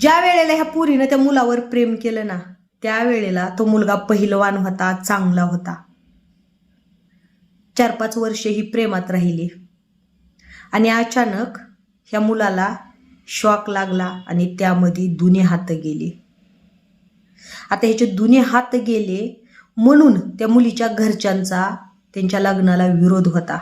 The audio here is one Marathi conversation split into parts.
ज्या वेळेला ह्या पुरीनं त्या मुलावर प्रेम केलं ना त्या वेळेला तो मुलगा पहिलवान होता चांगला होता. चार पाच वर्षे ही प्रेमात राहिली. आणि अचानक ह्या मुलाला शॉक लागला आणि त्यामध्ये दुने हात गेले. आता ह्याचे दुने हात गेले म्हणून त्या मुलीच्या घरच्यांचा त्यांच्या लग्नाला विरोध होता.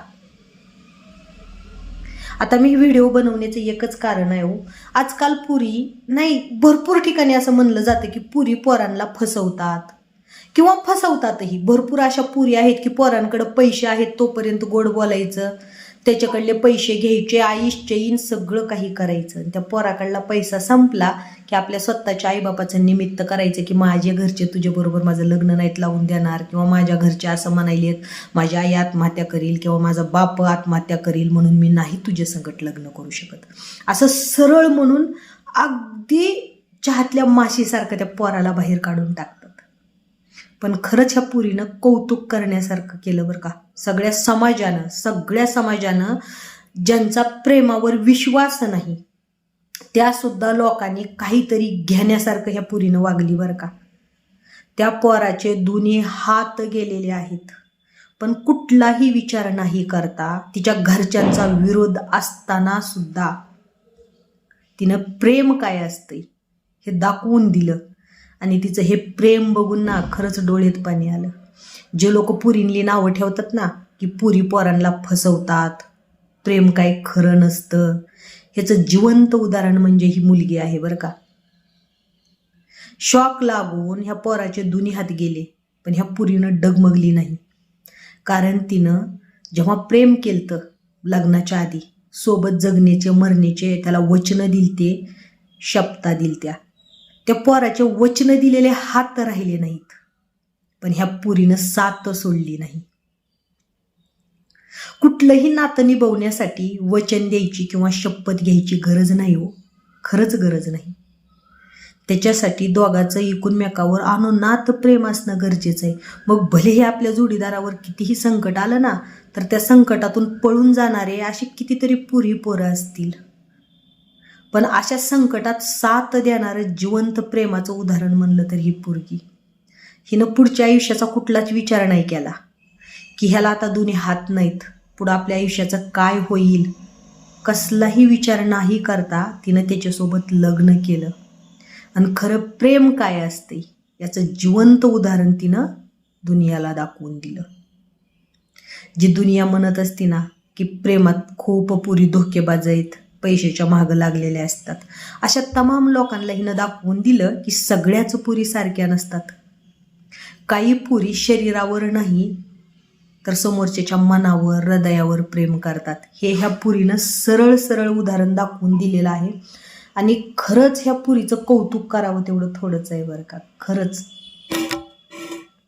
आता मी व्हिडिओ बनवण्याचं एकच कारण आहे हो. आजकाल पुरी नाही भरपूर ठिकाणी असं म्हणलं जातं की पुरी पोरांना फसवतात. किंवा फसवतातही. भरपूर अशा पुरी आहेत की पोरांकडे पैसे आहेत तोपर्यंत गोड बोलायचं. त्याच्याकडले पैसे घ्यायचे आईशचे येईन सगळं काही करायचं. आणि त्या पोराकडला पैसा संपला की आपल्या स्वतःच्या आईबापाचं निमित्त करायचं की माझे घरचे तुझ्याबरोबर माझं लग्न नाहीत लावून देणार किंवा माझ्या घरचे असं म्हणायलेत माझी आई आत्महत्या करील किंवा माझा बाप आत्महत्या करील म्हणून मी नाही तुझ्या संकट लग्न करू शकत. असं सरळ म्हणून अगदी चहातल्या माशीसारखं त्या पोराला बाहेर काढून टाकतं. पण खरंच ह्या पुरीनं कौतुक करण्यासारखं केलं बरं का. सगळ्या समाजानं सगळ्या समाजानं ज्यांचा प्रेमावर विश्वास नाही त्यासुद्धा लोकांनी काहीतरी घेण्यासारखं ह्या पुरीनं वागली बरं का. त्या पोराचे दोन्ही हात गेलेले आहेत. पण कुठलाही विचार नाही करता तिच्या घरच्यांचा विरोध असताना सुद्धा तिनं प्रेम काय असते हे दाखवून दिलं. आणि तिचं हे प्रेम बघून ना खरंच डोळ्यात पाणी आलं. जे लोक पुरींली नावं ठेवतात ना की पुरी पोरांना फसवतात. प्रेम काय खरं नसतं. ह्याचं जिवंत उदाहरण म्हणजे ही मुलगी आहे बरं का. शॉक लागून ह्या पोराचे दोन्ही हात गेले पण ह्या पुरीनं डगमगली नाही. कारण तिनं जेव्हा प्रेम केलं लग्नाच्या आधी सोबत जगण्याचे मरण्याचे त्याला वचनं दिलते शपता दिलत्या. त्या पोराचे वचनं दिलेले हात राहिले नाहीत. पण ह्या पुरीनं साथ सोडली नाही. कुठलंही नातं निभवण्यासाठी वचन द्यायची किंवा शपथ घ्यायची गरज नाही हो. खरंच गरज नाही. त्याच्यासाठी दोघाचं एकूणमेकावर अनुनात प्रेम असणं गरजेचं आहे. मग भलेही आपल्या जोडीदारावर कितीही संकट आलं ना तर त्या संकटातून पळून जाणारे अशी कितीतरी पुरी पोरं असतील. पण अशा संकटात साथ देणारं जिवंत प्रेमाचं उदाहरण म्हणलं तर ही पोरगी. हिनं पुढच्या आयुष्याचा कुठलाच विचार नाही केला. की ह्याला आता दोन्ही हात नाहीत. पुढं आपल्या आयुष्याचं काय होईल? कसलाही विचार नाही करता तिनं त्याच्यासोबत लग्न केलं. आणि खरं प्रेम काय असते याचं जिवंत उदाहरण तिनं दुनियाला दाखवून दिलं. जी दुनिया म्हणत असते ना की प्रेमात खूप पुरी धोकेबाज आहेत. पैशाच्या मागं लागलेल्या असतात. अशा तमाम लोकांना हिनं दाखवून दिलं की सगळ्याच पुरी सारख्या नसतात. काही पुरी शरीरावर नाही तर समोरच्याच्या मनावर हृदयावर प्रेम करतात. हे ह्या पुरीनं सरळ सरळ उदाहरण दाखवून दिलेलं आहे. आणि खरंच ह्या पुरीचं कौतुक करावं तेवढं थोडंच आहे बरं का. खरंच.